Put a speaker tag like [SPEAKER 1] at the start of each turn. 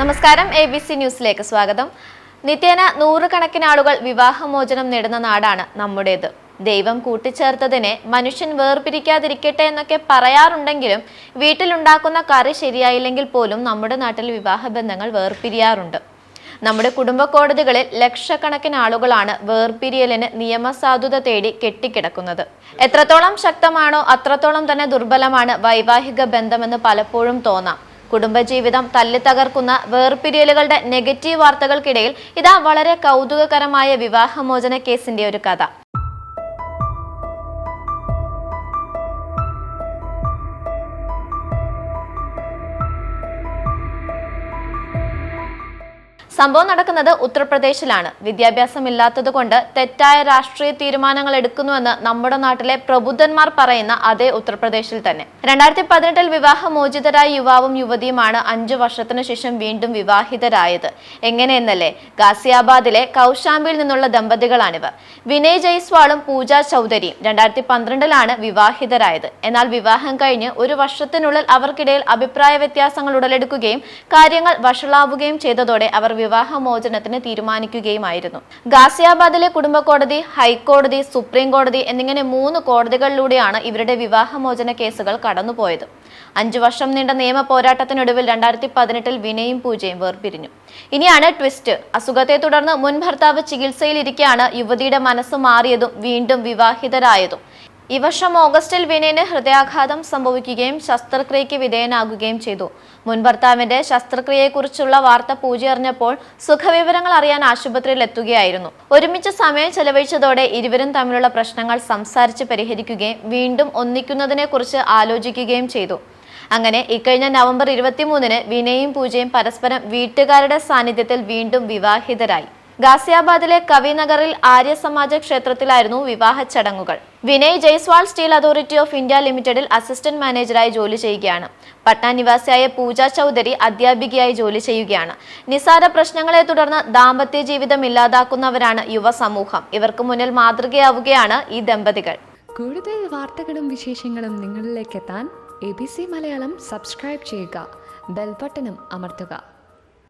[SPEAKER 1] നമസ്കാരം A B C ന്യൂസിലേക്ക് സ്വാഗതം. നിത്യേന നൂറുകണക്കിന് ആളുകൾ വിവാഹമോചനം നേടുന്ന നാടാണ് നമ്മുടേത്. ദൈവം കൂട്ടിച്ചേർത്തതിനെ മനുഷ്യൻ വേർപിരിക്കാതിരിക്കട്ടെ എന്നൊക്കെ പറയാറുണ്ടെങ്കിലും വീട്ടിലുണ്ടാക്കുന്ന കറി ശരിയായില്ലെങ്കിൽ പോലും നമ്മുടെ നാട്ടിൽ വിവാഹബന്ധങ്ങൾ വേർപിരിയാറുണ്ട്. നമ്മുടെ കുടുംബ കോടതികളിൽ ലക്ഷക്കണക്കിന് ആളുകളാണ് വേർപിരിയലിന് നിയമസാധുത തേടി കെട്ടിക്കിടക്കുന്നത്. എത്രത്തോളം ശക്തമാണോ അത്രത്തോളം തന്നെ ദുർബലമാണ് വൈവാഹിക ബന്ധമെന്ന് പലപ്പോഴും തോന്നാം. കുടുംബജീവിതം തല്ലിത്തകർക്കുന്ന വേർപിരിയലുകളുടെ നെഗറ്റീവ് വാർത്തകൾക്കിടയിൽ ഇതാ വളരെ കൗതുകകരമായ വിവാഹമോചന കേസിന്റെ ഒരു കഥ. സംഭവം നടക്കുന്നത് ഉത്തർപ്രദേശിലാണ്. വിദ്യാഭ്യാസമില്ലാത്തത് കൊണ്ട് തെറ്റായ രാഷ്ട്രീയ തീരുമാനങ്ങൾ എടുക്കുന്നുവെന്ന് നമ്മുടെ നാട്ടിലെ പ്രബുദ്ധന്മാർ പറയുന്ന അതേ ഉത്തർപ്രദേശിൽ തന്നെ. രണ്ടായിരത്തി പതിനെട്ടിൽ വിവാഹമോചിതരായ യുവാവും യുവതിയുമാണ് അഞ്ചു വർഷത്തിനു ശേഷം വീണ്ടും വിവാഹിതരായത്. എങ്ങനെയെന്നല്ലേ? ഗാസിയാബാദിലെ കൗശാംബിയിൽ നിന്നുള്ള ദമ്പതികളാണിവർ. വിനയ് ജയ്സ്വാളും പൂജ ചൗധരിയും രണ്ടായിരത്തി പന്ത്രണ്ടിലാണ് വിവാഹിതരായത്. എന്നാൽ വിവാഹം കഴിഞ്ഞ് ഒരു വർഷത്തിനുള്ളിൽ അവർക്കിടയിൽ അഭിപ്രായ വ്യത്യാസങ്ങൾ ഉടലെടുക്കുകയും കാര്യങ്ങൾ വഷളാവുകയും ചെയ്തതോടെ അവർ വിവാഹമോചനത്തിന് തീരുമാനിക്കുകയുമായിരുന്നു. ഗാസിയാബാദിലെ കുടുംബ കോടതി ഹൈക്കോടതി സുപ്രീം കോടതി എന്നിങ്ങനെ മൂന്ന് കോടതികളിലൂടെയാണ് ഇവരുടെ വിവാഹമോചന കേസുകൾ കടന്നുപോയത്. അഞ്ചു വർഷം നീണ്ട നിയമ പോരാട്ടത്തിനൊടുവിൽ രണ്ടായിരത്തി പതിനെട്ടിൽ വിനയും പൂജയും വേർപിരിഞ്ഞു. ഇനിയാണ് ട്വിസ്റ്റ്. അസുഖത്തെ തുടർന്ന് മുൻ ഭർത്താവ് ചികിത്സയിലിരിക്കെയാണ് യുവതിയുടെ മനസ്സ് മാറിയതും വീണ്ടും വിവാഹിതരായതും. ഈ വർഷം ഓഗസ്റ്റിൽ വിനയന് ഹൃദയാഘാതം സംഭവിക്കുകയും ശസ്ത്രക്രിയയ്ക്ക് വിധേയനാകുകയും ചെയ്തു. മുൻ ഭർത്താവിന്റെ ശസ്ത്രക്രിയയെക്കുറിച്ചുള്ള വാർത്ത പൂജയറിഞ്ഞപ്പോൾ സുഖവിവരങ്ങൾ അറിയാൻ ആശുപത്രിയിൽ എത്തുകയായിരുന്നു. ഒരുമിച്ച് സമയം ചെലവഴിച്ചതോടെ ഇരുവരും തമ്മിലുള്ള പ്രശ്നങ്ങൾ സംസാരിച്ച് പരിഹരിക്കുകയും വീണ്ടും ഒന്നിക്കുന്നതിനെക്കുറിച്ച് ആലോചിക്കുകയും ചെയ്തു. അങ്ങനെ ഇക്കഴിഞ്ഞ നവംബർ ഇരുപത്തിമൂന്നിന് വിനയും പൂജയും പരസ്പരം വീട്ടുകാരുടെ സാന്നിധ്യത്തിൽ വീണ്ടും വിവാഹിതരായി. ഗാസിയാബാദിലെ കവിനഗറിൽ ആര്യസമാജ ക്ഷേത്രത്തിലായിരുന്നു വിവാഹ ചടങ്ങുകൾ. Vinay Jaiswal steel authority of India ലിമിറ്റഡിൽ അസിസ്റ്റന്റ് മാനേജറായി ജോലി ചെയ്യുകയാണ്. പട്ന നിവാസിയായ പൂജ ചൗധരി അധ്യാപികയായി ജോലി ചെയ്യുകയാണ്. നിസാര പ്രശ്നങ്ങളെ തുടർന്ന് ദാമ്പത്യ ജീവിതം ഇല്ലാതാക്കുന്നവരാണ് യുവസമൂഹം ഇവർക്ക് മുന്നിൽ മാതൃകയാവുകയാണ് ഈ ദമ്പതികൾ.
[SPEAKER 2] കൂടുതൽ വാർത്തകളും വിശേഷങ്ങളും നിങ്ങളിലേക്ക് എത്താൻ A B C Malayalam subscribe ചെയ്യുക. ബെൽബട്ടനും അമർത്തുക.